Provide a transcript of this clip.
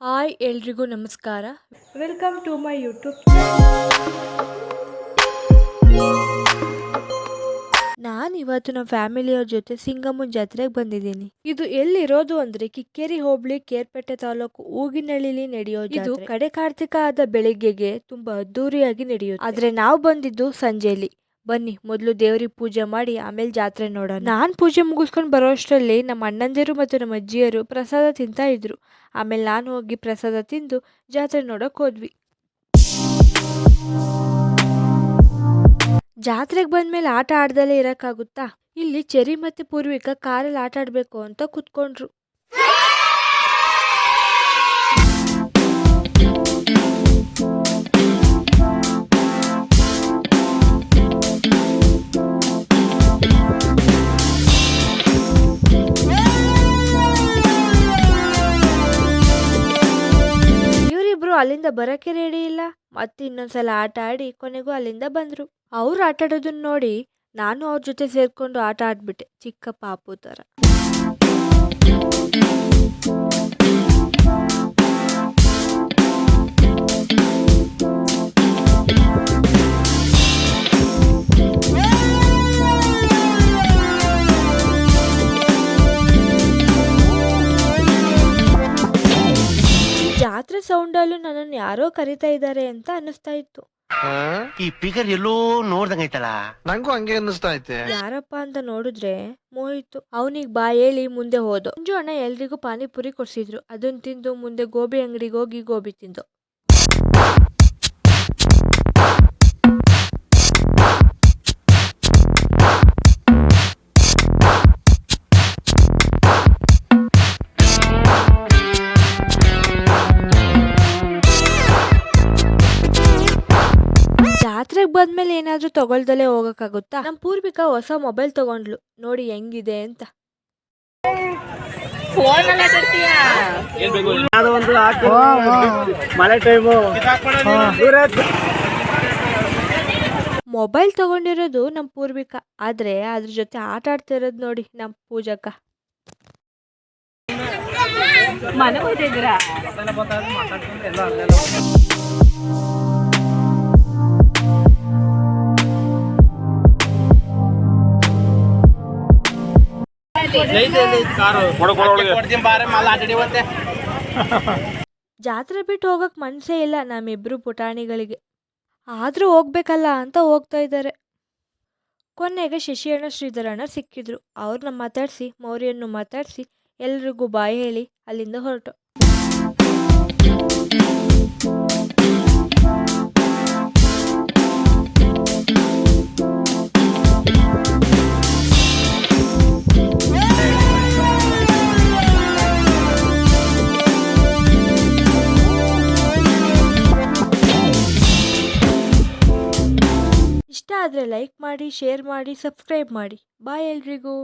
Hi ಎಲ್ರಿಗೂ ನಮಸ್ಕಾರ. Welcome to my YouTube ನಾನು ಇವತ್ತು ನಮ್ಮ ಫ್ಯಾಮಿಲಿಯವ್ರ ಜೊತೆ ಸಿಂಗಮ್ಮನ ಜಾತ್ರೆಗೆ ಬಂದಿದ್ದೀನಿ. ಇದು ಎಲ್ಲಿರೋದು ಅಂದ್ರೆ ಕಿಕ್ಕೇರಿ ಹೋಬಳಿ ಕೇರ್ಪೇಟೆ ತಾಲೂಕು ಊಗಿನಳ್ಳಿಲಿ ನಡೆಯೋ ಇದು ಕಡೆ ಕಾರ್ತಿಕ ಆದ ಬೆಳಿಗ್ಗೆಗೆ ತುಂಬಾ ಅದ್ದೂರಿಯಾಗಿ ನಡೆಯುತ್ತೆ. ಆದ್ರೆ ನಾವು ಬಂದಿದ್ದು ಸಂಜೆಲಿ. ಬನ್ನಿ, ಮೊದಲು ದೇವ್ರಿಗೆ ಪೂಜೆ ಮಾಡಿ, ಆಮೇಲೆ ಜಾತ್ರೆ ನೋಡೋಣ. ನಾನು ಪೂಜೆ ಮುಗಿಸ್ಕೊಂಡು ಬರೋ ಅಷ್ಟರಲ್ಲಿ ನಮ್ಮ ಅಣ್ಣಂದಿರು ಮತ್ತು ನಮ್ಮ ಅಜ್ಜಿಯರು ಪ್ರಸಾದ ತಿಂತಾ ಇದ್ರು. ಆಮೇಲೆ ನಾನು ಹೋಗಿ ಪ್ರಸಾದ ತಿಂದು ಜಾತ್ರೆ ನೋಡೋಕೆ ಹೋದ್ವಿ. ಜಾತ್ರೆಗೆ ಬಂದ್ಮೇಲೆ ಆಟ ಆಡ್ದಲೇ ಇರೋಕ್ಕಾಗುತ್ತಾ? ಇಲ್ಲಿ ಚೆರಿ ಮತ್ತು ಪೂರ್ವಿಕ ಕಾರಲ್ಲಿ ಆಟ ಆಡಬೇಕು ಅಂತ ಕುತ್ಕೊಂಡ್ರು. ಅಲ್ಲಿಂದ ಬರಕ್ಕೆ ರೆಡಿ ಇಲ್ಲ. ಮತ್ತೆ ಇನ್ನೊಂದ್ಸಲ ಆಟ ಆಡಿ ಕೊನೆಗೂ ಅಲ್ಲಿಂದ ಬಂದರು. ಅವ್ರು ಆಟ ಆಡೋದನ್ನ ನೋಡಿ ನಾನು ಅವ್ರ ಜೊತೆ ಸೇರಿಕೊಂಡು ಆಟ ಆಡ್ಬಿಟ್ಟೆ. ಚಿಕ್ಕ ಪಾಪು ತರ ಜಾತ್ರೆ ಸೌಂಡಲ್ಲೂ ನನ್ನನ್ನು ಯಾರೋ ಕರಿತಾ ಇದ್ದಾರೆ ಅಂತ ಅನ್ನಿಸ್ತಾ ಇತ್ತು. ಈ ಫಿಗರ್ ಎಲ್ಲೋ ನೋಡ್ದಂಗೈತಲ್ಲ ನಂಗೂ ಹಂಗೆ ಅನ್ನಿಸ್ತಾ ಐತೆ. ಯಾರಪ್ಪ ಅಂತ ನೋಡಿದ್ರೆ ಮೋಹಿತು. ಅವನಿಗೆ ಬಾ ಹೇಳಿ ಮುಂದೆ ಹೋದ. ಮುಂಜು ಅಣ್ಣ ಎಲ್ರಿಗೂ ಪಾನಿಪುರಿ ಕೊಡ್ಸಿದ್ರು. ಅದನ್ನ ತಿಂದು ಮುಂದೆ ಗೋಬಿ ಅಂಗಡಿಗೆ ಹೋಗಿ ಗೋಬಿ ತಿಂದು. ಜಾತ್ರೆಗೆ ಬಂದ್ಮೇಲೆ ಏನಾದ್ರೂ ತಗೊಳ್ದಲೇ ಹೋಗೋಕ್ಕಾಗುತ್ತಾ? ನಮ್ಮ ಪೂರ್ವಿಕ ಹೊಸ ಮೊಬೈಲ್ ತಗೊಂಡ್ಲು. ನೋಡಿ ಹೆಂಗಿದೆ ಅಂತ. ಮೊಬೈಲ್ ತಗೊಂಡಿರೋದು ನಮ್ಮ ಪೂರ್ವಿಕ. ಆದ್ರೆ ಅದ್ರ ಜೊತೆ ಆಟ ಆಡ್ತಾ ಇರೋದು ನೋಡಿ ನಮ್ ಪೂಜಕ್ಕ ಜಾತ್ರೆ ಬಿಟ್ಟು ಹೋಗಕ್ ಮನ್ಸೇ ಇಲ್ಲ ನಮ್ಮಿಬ್ರು ಪುಟಾಣಿಗಳಿಗೆ. ಆದ್ರೂ ಹೋಗ್ಬೇಕಲ್ಲ ಅಂತ ಹೋಗ್ತಾ ಇದ್ದಾರೆ. ಕೊನೆಗೆ ಶಶಿಯಣ್ಣ ಶ್ರೀಧರಣ್ಣ ಸಿಕ್ಕಿದ್ರು. ಅವ್ರನ್ನ ಮಾತಾಡಿಸಿ ಮೌರ್ಯನ್ನು ಮಾತಾಡಿಸಿ, ಎಲ್ರಿಗೂ ಬಾಯಿ ಹೇಳಿ ಅಲ್ಲಿಂದ ಹೊರಟು. ಆದರೆ ಲೈಕ್ ಮಾಡಿ ಶೇರ್ ಮಾಡಿ ಸಬ್ಸ್ಕ್ರೈಬ್ ಮಾಡಿ. ಬಾಯ್ ಎಲ್ರಿಗೂ.